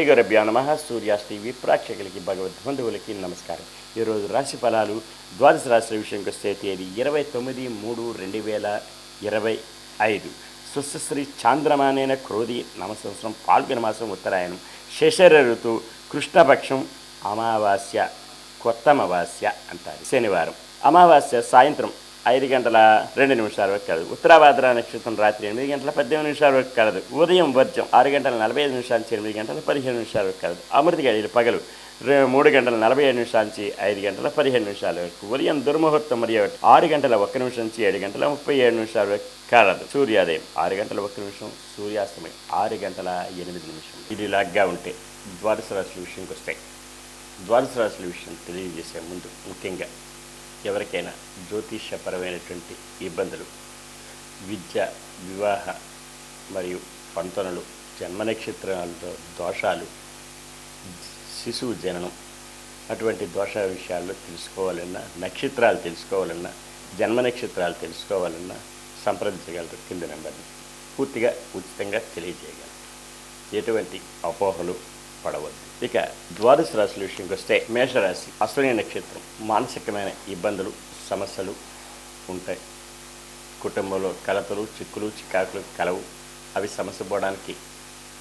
శ్రీ గురభ్యో నమ సూర్యాస్ ప్రేక్షకులకి భగవద్ బంధువులకి నమస్కారం. ఈరోజు రాశి ఫలాలు ద్వాదశ రాశుల విషయంకి వస్తే తేదీ ఇరవై తొమ్మిది మూడు రెండు వేల ఇరవై ఐదు. సుశ్రీ చాంద్రమానైన క్రోధి నమ సంవత్సరం పాల్గొన మాసం ఉత్తరాయణం. శశర ఋతు కృష్ణపక్షం అమావాస్య కొత్త అమావాస్య అంటారు. శనివారం. అమావాస్య సాయంత్రం ఐదు గంటల రెండు నిమిషాల వరకు కలదు ఉత్తరాభాద్ర నక్షత్రం రాత్రి ఎనిమిది గంటల పద్దెనిమిది నిమిషాల వరకు కలదు. ఉదయం వర్జం ఆరు గంటల నలభై ఐదు నిమిషాల నుంచి ఎనిమిది గంటల పదిహేను నిమిషాల వరకు కలదు. అమృతి గడియలు పగలు మూడు గంటల నలభై ఐదు నిమిషాల నుంచి ఐదు గంటల పదిహేను నిమిషాల వరకు. ఉదయం దుర్ముహూర్తం మరియు ఆరు గంటల ఒక్క నిమిషం నుంచి ఏడు గంటల ముప్పై ఏడు నిమిషాల వరకు కలదు. సూర్యోదయం ఆరు గంటల ఒక్క నిమిషం సూర్యాస్తమయం ఆరు గంటల ఎనిమిది నిమిషం. ఇది లాగ్గా ఉంటే ద్వాదశ రాశుల విషయంకి వస్తాయి ద్వాదశ రాశుల విషయం తెలియజేసే ముందు ముఖ్యంగా ఎవరికైనా జ్యోతిష్యపరమైనటువంటి ఇబ్బందులు విద్య వివాహ మరియు పంతనలు జన్మ నక్షత్రాలతో దోషాలు శిశువు జననం అటువంటి దోష విషయాల్లో తెలుసుకోవాలన్నా నక్షత్రాలు తెలుసుకోవాలన్నా జన్మ నక్షత్రాలు తెలుసుకోవాలన్నా సంప్రదించగలరు కింద నెంబర్ని. పూర్తిగా ఉచితంగా తెలియజేయగలరు. ఎటువంటి అపోహలు పడవద్దు. ఇక ద్వాదశ రాశుల విషయంకి వస్తే మేషరాశి అశ్విని నక్షత్రం మానసికమైన ఇబ్బందులు సమస్యలు ఉంటాయి. కుటుంబంలో కలతలు చిక్కులు చికాకులు కలవు. అవి సమస్య పోవడానికి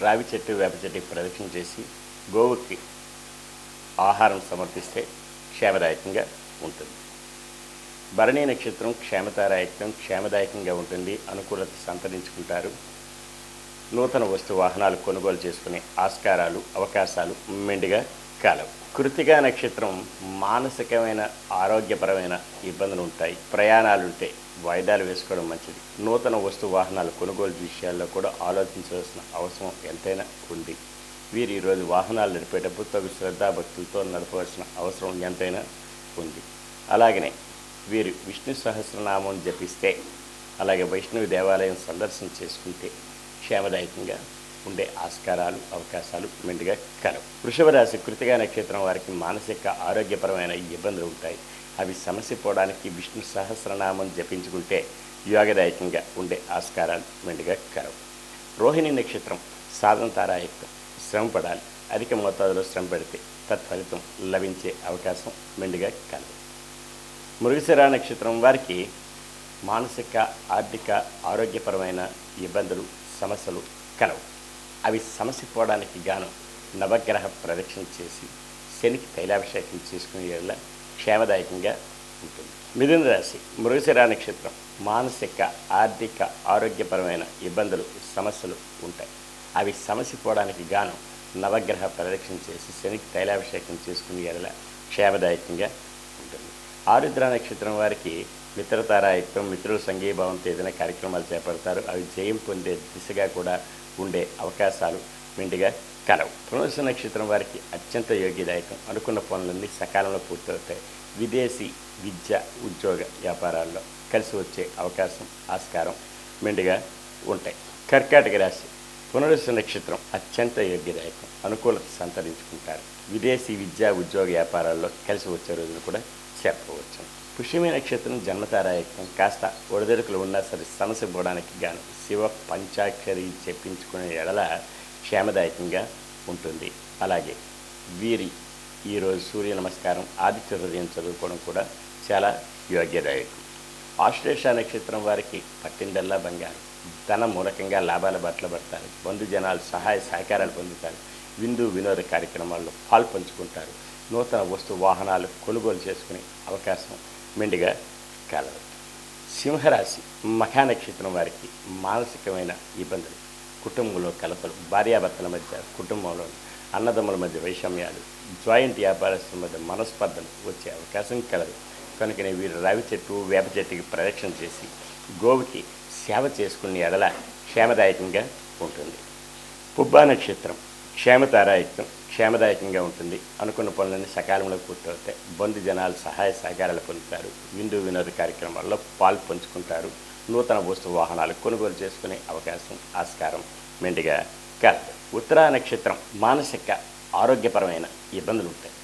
రావి చెట్టు వేప చెట్టు ప్రదక్షిణ చేసి గోవుకి ఆహారం సమర్పిస్తే క్షేమదాయకంగా ఉంటుంది. భరణీయ నక్షత్రం క్షేమతారాయకం క్షేమదాయకంగా ఉంటుంది. అనుకూలత సంతరించుకుంటారు. నూతన వస్తు వాహనాలు కొనుగోలు చేసుకునే ఆస్కారాలు అవకాశాలు మెండుగా కాలవు. కృతిగా నక్షత్రం మానసికమైన ఆరోగ్యపరమైన ఇబ్బందులు ఉంటాయి. ప్రయాణాలు ఉంటే వాయిదాలు వేసుకోవడం మంచిది. నూతన వస్తు వాహనాలు కొనుగోలు విషయాల్లో కూడా ఆలోచించవలసిన అవసరం ఎంతైనా ఉంది. వీరు ఈరోజు వాహనాలు నడిపేటప్పుడు తగు శ్రద్ధాభక్తులతో నడపవలసిన అవసరం ఎంతైనా ఉంది. అలాగనే వీరు విష్ణు సహస్రనామం జపిస్తే అలాగే వైష్ణవి దేవాలయం సందర్శన చేసుకుంటే క్షేమదాయకంగా ఉండే ఆస్కారాలు అవకాశాలు మెండుగా కలవు. వృషభ రాశి కృతిగా నక్షత్రం వారికి మానసిక ఆరోగ్యపరమైన ఇబ్బందులు ఉంటాయి. అవి సమస్య పోవడానికి విష్ణు సహస్రనామం జపించుకుంటే యోగదాయకంగా ఉండే ఆస్కారాలు మెండుగా కలవు. రోహిణి నక్షత్రం సాధన తారాయుక్తం శ్రమ పడాలి. అధిక మోతాదులో శ్రమ పెడితే తత్ఫలితం లభించే అవకాశం మెండుగా కలదు మృగశిర నక్షత్రం వారికి మానసిక ఆర్థిక ఆరోగ్యపరమైన ఇబ్బందులు సమస్యలు కలవు. అవి సమస్య పోవడానికి గాను నవగ్రహ ప్రదక్షిణ చేసి శనికి తైలాభిషేకం చేసుకునే వల్ల క్షేమదాయకంగా ఉంటుంది. మిథున రాశి మృగశిరా నక్షత్రం మానసిక ఆర్థిక ఆరోగ్యపరమైన ఇబ్బందులు సమస్యలు ఉంటాయి. అవి సమస్య పోవడానికి గాను నవగ్రహ ప్రదక్షిణ చేసి శనికి తైలాభిషేకం చేసుకునే ఎడల క్షేమదాయకంగా ఉంటుంది. ఆరుద్ర నక్షత్రం వారికి మిత్రతారాయత్వం మిత్రుల సంఘీభావంతో ఏదైనా కార్యక్రమాలు చేపడతారు. అవి జయం పొందే దిశగా కూడా ఉండే అవకాశాలు మెండుగా కలవు. పునర్స నక్షత్రం వారికి అత్యంత యోగ్యదాయకం. అనుకున్న పనులన్నీ సకాలంలో పూర్తవుతాయి. విదేశీ విద్య ఉద్యోగ వ్యాపారాల్లో కలిసి వచ్చే అవకాశం ఆస్కారం మెండుగా ఉంటాయి. కర్కాటక రాశి పునరుస నక్షత్రం అత్యంత యోగ్యదాయకం. అనుకూలత సంతరించుకుంటారు. విదేశీ విద్యా ఉద్యోగ వ్యాపారాల్లో కలిసి వచ్చే రోజులు కూడా చెప్పవచ్చు. పుష్యమి నక్షత్రం జన్మతారాయకం కాస్త ఒడిదొడుకులు ఉన్నా సరే సమస్య పోవడానికి గాను శివ పంచాక్షరి చెప్పించుకునే ఎడల క్షేమదాయకంగా ఉంటుంది. అలాగే వీరి ఈరోజు సూర్య నమస్కారం ఆదిత్య హృదయం చదువుకోవడం కూడా చాలా యోగ్యదాయకం. ఆశ్లేష నక్షత్రం వారికి పట్టిందల్లా బంగారం. ధన మూలకంగా లాభాల బట్టలు పడతారు. బంధు జనాలు సహాయ సహకారాలు పొందుతారు. విందు వినోద కార్యక్రమాల్లో పాల్పంచుకుంటారు నూతన వస్తు వాహనాలు కొనుగోలు చేసుకునే అవకాశం మెండుగా కలదు సింహరాశి మఖా నక్షత్రం వారికి మానసికమైన ఇబ్బందులు. కుటుంబంలో కలపలు భార్యాభర్తల మధ్య కుటుంబంలో అన్నదమ్ముల మధ్య వైషమ్యాలు జాయింట్ వ్యాపారస్తుల మధ్య మనస్పర్ధలు వచ్చే అవకాశం కలదు. కనుకనే వీరు రావి చెట్టు వేప చెట్టుకి ప్రదక్షిణ చేసి గోవుకి సేవ చేసుకునే ఎడల క్షేమదాయకంగా ఉంటుంది. పుబ్బా నక్షత్రం క్షేమతారాయుక్తం క్షేమదాయకంగా ఉంటుంది. అనుకున్న పనులన్నీ సకాలంలో పూర్తవుతాయి. బంధు జనాలు సహాయ సహకారాలు పొందుతారు. విందు వినోద కార్యక్రమాల్లో పాలు పంచుకుంటారు. నూతన వస్తు వాహనాలు కొనుగోలు చేసుకునే అవకాశం ఆస్కారం మెండుగా కలదు ఉత్తరా నక్షత్రం మానసిక ఆరోగ్యపరమైన ఇబ్బందులు ఉంటాయి.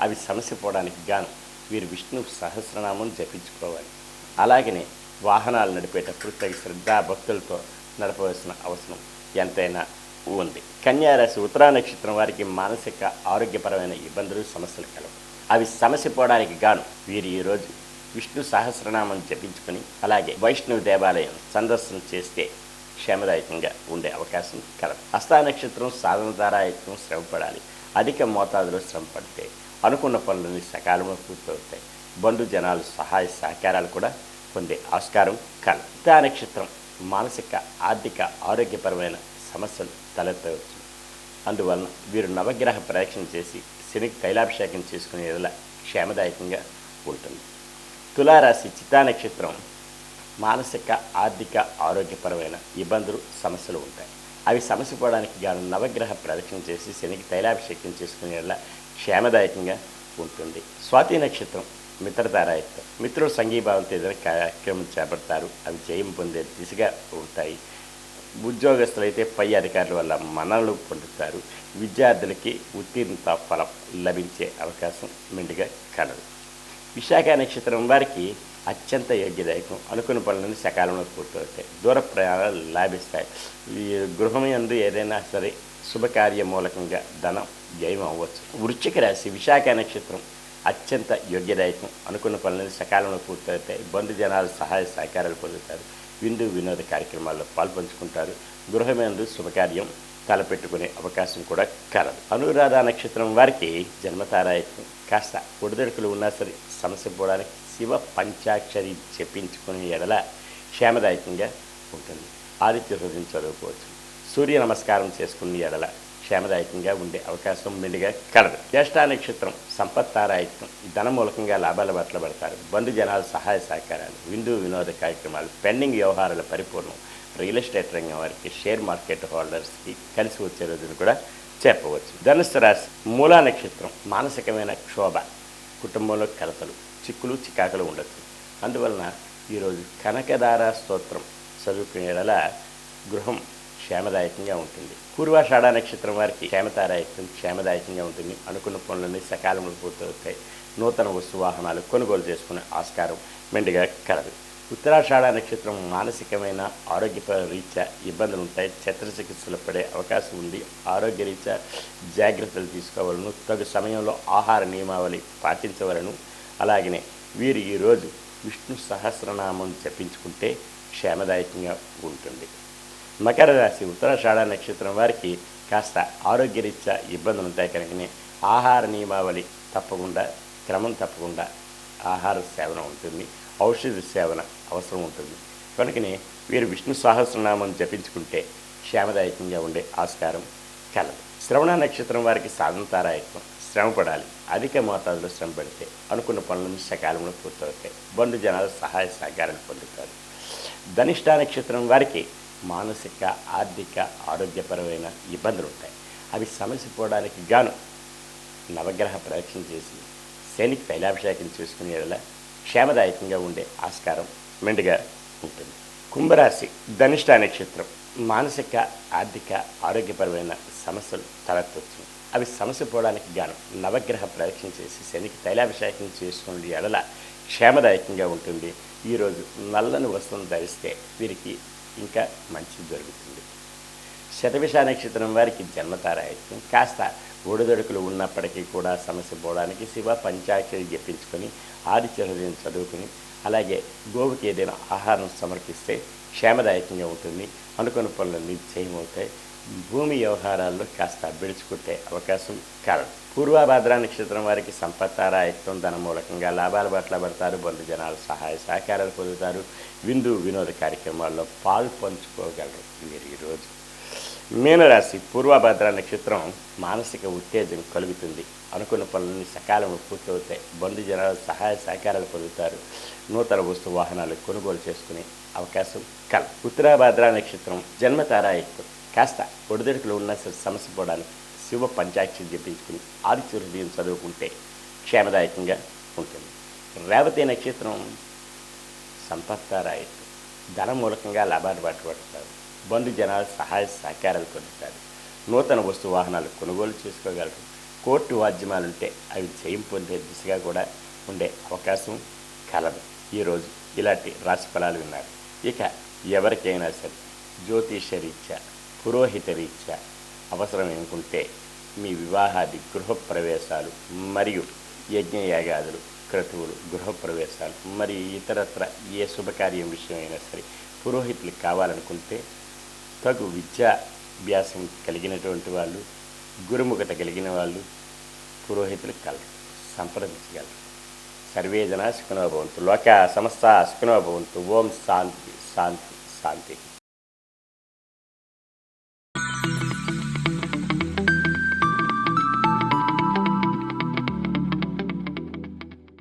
అవి సమస్య పోవడానికి గాను వీరు విష్ణు సహస్రనామం జపించుకోవాలి. అలాగనే వాహనాలు నడిపేటప్పుడు తగిన శ్రద్ధా భక్తులతో నడపవలసిన అవసరం ఎంతైనా ఉంది. కన్యారాశి ఉత్తరా నక్షత్రం వారికి మానసిక ఆరోగ్యపరమైన ఇబ్బందులు సమస్యలు కలవు. అవి సమస్య పోవడానికి గాను వీరు ఈరోజు విష్ణు సహస్రనామం జపించుకొని అలాగే వైష్ణవ దేవాలయం సందర్శన చేస్తే క్షేమదాయకంగా ఉండే అవకాశం కలదు. హస్తా నక్షత్రం సాధన శ్రమపడాలి అధిక మోతాదులో శ్రమ పడితే అనుకున్న పనులన్నీ సకాలంలో పూర్తవుతాయి. బంధు జనాలు సహాయ సహకారాలు కూడా పొందే ఆస్కారం కలదు. హస్తా నక్షత్రం మానసిక ఆర్థిక ఆరోగ్యపరమైన సమస్యలు తలెత్తవు అందువలన వీరు నవగ్రహ ప్రదక్షిణ చేసి శనికి తైలాభిషేకం చేసుకునే ఎడల క్షేమదాయకంగా ఉంటుంది. తులారాశి చిత్తా నక్షత్రం మానసిక ఆర్థిక ఆరోగ్యపరమైన ఇబ్బందులు సమస్యలు ఉంటాయి. అవి సమస్య పోవడానికి గాను నవగ్రహ ప్రదక్షిణ చేసి శనికి తైలాభిషేకం చేసుకునే ఎడల క్షేమదాయకంగా ఉంటుంది. స్వాతి నక్షత్రం మిత్రతారాయత్వం. మిత్రులు సంఘీభావంతో ఏదైనా కార్యక్రమం చేపడతారు. అవి జయం పొందే దిశగా ఉంటాయి. ఉద్యోగస్తులైతే పై అధికారుల వల్ల మనలు పొందుతారు. విద్యార్థులకి ఉత్తీర్ణత ఫలం లభించే అవకాశం మెండుగా కలదు. విశాఖ నక్షత్రం వారికి అత్యంత యోగ్యదాయకం. అనుకున్న పనులను సకాలంలో పూర్తవుతాయి. దూర ప్రయాణాలు లాభిస్తాయి. ఈ గృహం యందు ఏదైనా సరే శుభకార్య మూలకంగా ధనం జయం అవ్వచ్చు. వృశ్చిక రాశి విశాఖ నక్షత్రం అత్యంత యోగ్యదాయకం. అనుకున్న పనులను సకాలంలో పూర్తవుతాయి. బంధు జనాలు సహాయ సహకారాలు పొందుతారు. విందు వినోద కార్యక్రమాల్లో పాల్పంచుకుంటారు. గృహమేందు శుభకార్యం తలపెట్టుకునే అవకాశం కూడా కలదు. అనురాధ నక్షత్రం వారికి జన్మతారాయత్వం. కాస్త ఒడిదొడుకులు ఉన్నా సరే సమస్య పోవడానికి శివ పంచాక్షరి చెప్పించుకునే ఎడల క్షేమదాయకంగా ఉంటుంది. ఆదిత్య హృదయం చదువుకోవచ్చు. సూర్య నమస్కారం చేసుకునే ఎడల క్షేమదాయకంగా ఉండే అవకాశం మెండుగా కలదు. జ్యేష్ఠా నక్షత్రం సంపత్తారాయత్వం ధన మూలకంగా లాభాల బట్టల పడతారు. బంధు జనాల సహాయ సహకారాలు విందు వినోద కార్యక్రమాలు పెండింగ్ వ్యవహారాల పరిపూర్ణం రియల్ ఎస్టేట్ రంగం వారికి షేర్ మార్కెట్ హోల్డర్స్కి కలిసి వచ్చే రోజును కూడా చెప్పవచ్చు. ధనుస్సు రాశి మూలా నక్షత్రం మానసికమైన క్షోభ కుటుంబంలో కలతలు చిక్కులు చికాకులు ఉండొచ్చు. అందువలన ఈరోజు కనకదార స్తోత్రం చదువుకునేలా గృహం క్షేమదాయకంగా ఉంటుంది. పూర్వాషాఢ నక్షత్రం వారికి క్షేమతారాయకం క్షేమదాయకంగా ఉంటుంది. అనుకున్న పనులన్నీ సకాలంలో పూర్తవుతాయి. నూతన వస్తు వాహనాలు కొనుగోలు చేసుకునే ఆస్కారం మెండుగా కలదు. ఉత్తరాషాఢ నక్షత్రం మానసికమైన ఆరోగ్య రీత్యా ఇబ్బందులు ఉంటాయి. చికిత్సలు పడే అవకాశం ఉంది. ఆరోగ్య రీత్యా జాగ్రత్తలు తీసుకోవాలను తగు సమయంలో ఆహార నియమావళి పాటించవలను. అలాగనే వీరు ఈరోజు విష్ణు సహస్రనామం జపించుకుంటే క్షేమదాయకంగా ఉంటుంది. మకర రాశి ఉత్తరాషాఢ నక్షత్రం వారికి కాస్త ఆరోగ్యరీత్యా ఇబ్బందులు ఉంటాయి కనుకనే ఆహార నియమావళి తప్పకుండా క్రమం తప్పకుండా ఆహార సేవన ఉంటుంది ఔషధ సేవన అవసరం ఉంటుంది. కనుకనే వీరు విష్ణు సహస్రనామం జపించుకుంటే క్షేమదాయకంగా ఉండే ఆస్కారం కలదు. శ్రవణ నక్షత్రం వారికి సాధనతారాయకం శ్రమ పడాలి. అధిక మోతాదులో శ్రమ పడితే అనుకున్న పనులను సకాలంలో పూర్తవుతాయి. బంధు జనాలు సహాయ సహకారాన్ని పొందుతారు. ధనిష్ట నక్షత్రం వారికి మానసిక ఆర్థిక ఆరోగ్యపరమైన ఇబ్బందులు ఉంటాయి అవి సమస్య పోవడానికి గాను నవగ్రహ ప్రదక్షిణ చేసి శనికి తైలాభిషేకం చేసుకునేలా క్షేమదాయకంగా ఉండే ఆస్కారం మెండుగా ఉంటుంది. కుంభరాశి ధనిష్ట నక్షత్రం మానసిక ఆర్థిక ఆరోగ్యపరమైన సమస్యలు తలెత్తవచ్చు అవి సమస్య పోవడానికి గాను నవగ్రహ ప్రదక్షిణ చేసి శనికి తైలాభిషేకం చేసుకునే ఎడల క్షేమదాయకంగా ఉంటుంది. ఈరోజు నల్లని వస్తువును ధరిస్తే వీరికి ఇంకా మంచి జరుగుతుంది. శతవిష నక్షత్రం వారికి జన్మతారాయత్వం కాస్త ఒడిదొడుకులు ఉన్నప్పటికీ కూడా సమస్య పోవడానికి శివ పంచాక్షరి జపించుకొని ఆదిత్య చదువుకుని అలాగే గోవుకి ఏదైనా ఆహారం సమర్పిస్తే క్షేమదాయకంగా ఉంటుంది. అనుకున్న పనులు నిశ్చయమవుతాయి. భూమి వ్యవహారాల్లో కాస్త అబ్బిడుచుకుంటే అవకాశం కారణం. పూర్వభద్ర నక్షత్రం వారికి సంపత్తారాయత్వం ధన మూలకంగా లాభాల పట్ల పడతారు బంధు జనాలు సహాయ సహకారాలు పొందుతారు విందు వినోద కార్యక్రమాల్లో పాలు పంచుకోగలరు. మీరు ఈరోజు మీనరాశి పూర్వభద్ర నక్షత్రం మానసిక ఉత్తేజం కలుగుతుంది. అనుకున్న పనులన్నీ సకాలంలో పూర్తవుతాయి. బంధు జనాలు సహాయ సహకారాలు పొందుతారు. నూతన వస్తు వాహనాలు కొనుగోలు చేసుకునే అవకాశం కల ఉత్తరాభద్ర నక్షత్రం జన్మతారాయత్వం. కాస్త ఒడిదొడుకులు ఉన్న సమస్య పోవడానికి శివ పంచాక్షి జపించుకుని ఆదిత్య చదువుకుంటే క్షేమదాయకంగా ఉంటుంది. రేవతి నక్షత్రం సంపత్తారాయత్వం ధన మూలకంగా లాభాలు పట్టుబడతారు బంధు జనాలు సహాయ సహకారాలు పొందుతారు. నూతన వస్తు వాహనాలు కొనుగోలు చేసుకోగలరు. కోర్టు వాద్యమాలుంటే అవి జయం పొందే దిశగా కూడా ఉండే అవకాశం కలదు. ఈరోజు ఇలాంటి రాశి ఫలాలు విన్నారు. ఇక ఎవరికైనా సరే జ్యోతిష రీత్యా పురోహిత రీత్యా అవసరం అనుకుంటే మీ వివాహాది గృహప్రవేశాలు మరియు యజ్ఞయాగాదులు క్రతువులు గృహప్రవేశాలు మరియు ఇతరత్ర ఏ శుభకార్యం విషయమైనా సరే పురోహితులు కావాలనుకుంటే తగు విద్యాభ్యాసం కలిగినటువంటి వాళ్ళు గురుముఖత కలిగిన వాళ్ళు పురోహితులు కలరు సంప్రదించగలరు. సర్వే జనా సుఖనోభవంతు లోక సమస్త సుఖనోభవంతు ఓం శాంతి శాంతి శాంతి.